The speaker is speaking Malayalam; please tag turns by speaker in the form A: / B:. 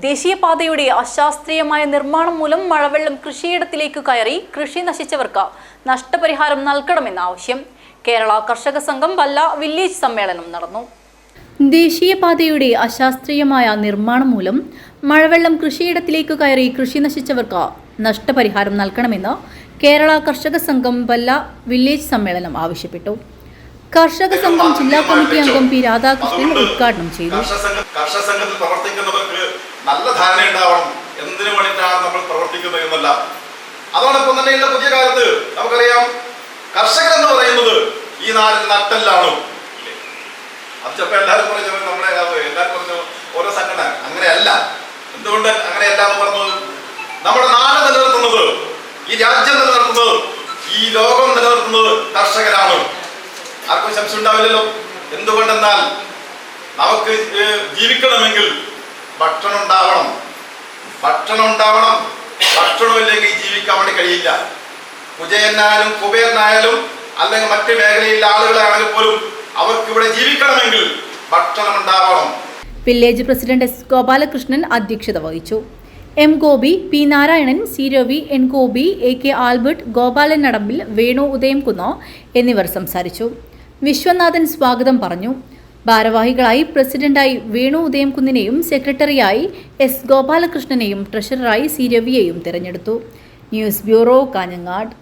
A: ദേശീയപാതയുടെ അശാസ്ത്രീയമായ നിർമ്മാണം മൂലം മഴവെള്ളം കൃഷിയിടത്തിലേക്ക് കയറി കൃഷി നശിച്ചവർക്ക് നഷ്ടപരിഹാരം നൽകണമെന്ന ആവശ്യം. കേരള കർഷക സംഘം വല്ല വില്ലേജ് സമ്മേളനം നടന്നു. ദേശീയപാതയുടെ അശാസ്ത്രീയമായ നിർമ്മാണം മൂലം മഴവെള്ളം കൃഷിയിടത്തിലേക്ക് കയറി കൃഷി നശിച്ചവർക്ക് നഷ്ടപരിഹാരം നൽകണമെന്ന് കേരള കർഷക സംഘം വല്ല വില്ലേജ് സമ്മേളനം ആവശ്യപ്പെട്ടു. കർഷക സംഘം ജില്ലാ കമ്മിറ്റി അംഗം പി രാധാകൃഷ്ണൻ ഉദ്ഘാടനം ചെയ്തു.
B: കർഷക സംഘം കർഷക സംഘത്തിൽ പ്രവർത്തിക്കുന്നവർക്ക് നല്ല ധാരണ ഉണ്ടാവണം എന്തിനു വേണ്ടിയിട്ടാണ് നമ്മൾ പ്രവർത്തിക്കുന്നത് എന്നല്ല. അതോടൊപ്പം തന്നെ ഇന്ന് പുതിയ കാലത്ത് നമുക്കറിയാം. കർഷകൻ എന്ന് പറയുന്നത് ഈ നാടിന് നട്ടെല്ലാണ്? അത് എല്ലാവരും പറഞ്ഞു നമ്മുടെ എല്ലാവരും പറഞ്ഞു ഓരോ സംഘടന അങ്ങനെയല്ല. എന്തുകൊണ്ട് അങ്ങനെയല്ല എന്ന് പറഞ്ഞത് നമ്മുടെ നാട് നിലനിർത്തുന്നത് ഈ രാജ്യം നിലനിർത്തുന്നത് ഈ ലോകം നിലനിർത്തുന്നത് കർഷകരാണ്. ആർക്കും സംശയം ഉണ്ടാവില്ലല്ലോ. എന്തുകൊണ്ടെന്നാൽ നമുക്ക് ജീവിക്കണമെങ്കിൽ ഭക്ഷണം ഉണ്ടാവണം. ഭക്ഷണം ഉണ്ടാവണം. ഭക്ഷണമില്ലെങ്കിൽ ജീവിക്കാൻ വേണ്ടി കഴിയില്ല. കുജയനായാലും കുബേരനായാലും അല്ലെങ്കിൽ മറ്റ് മേഖലയിലെ ആളുകളാണെങ്കിൽ പോലും അവർക്ക് ഇവിടെ ജീവിക്കണമെങ്കിൽ ഭക്ഷണം ഉണ്ടാവണം.
A: വില്ലേജ് പ്രസിഡന്റ് എസ് ഗോപാലകൃഷ്ണൻ അധ്യക്ഷത വഹിച്ചു. M Gopi P Narayanan C Ravi N Gopi A K Albert Gopalan Nadampil Venu Udayamkunnu എന്നിവർ സംസാരിച്ചു. വിശ്വനാഥൻ സ്വാഗതം പറഞ്ഞു. ഭാരവാഹികളായി പ്രസിഡന്റായി വേണു ഉദയംകുന്നിനെയും സെക്രട്ടറിയായി എസ് ഗോപാലകൃഷ്ണനെയും ട്രഷററായി സി രവിയെയും തിരഞ്ഞെടുത്തു. News bureau Kanhangad.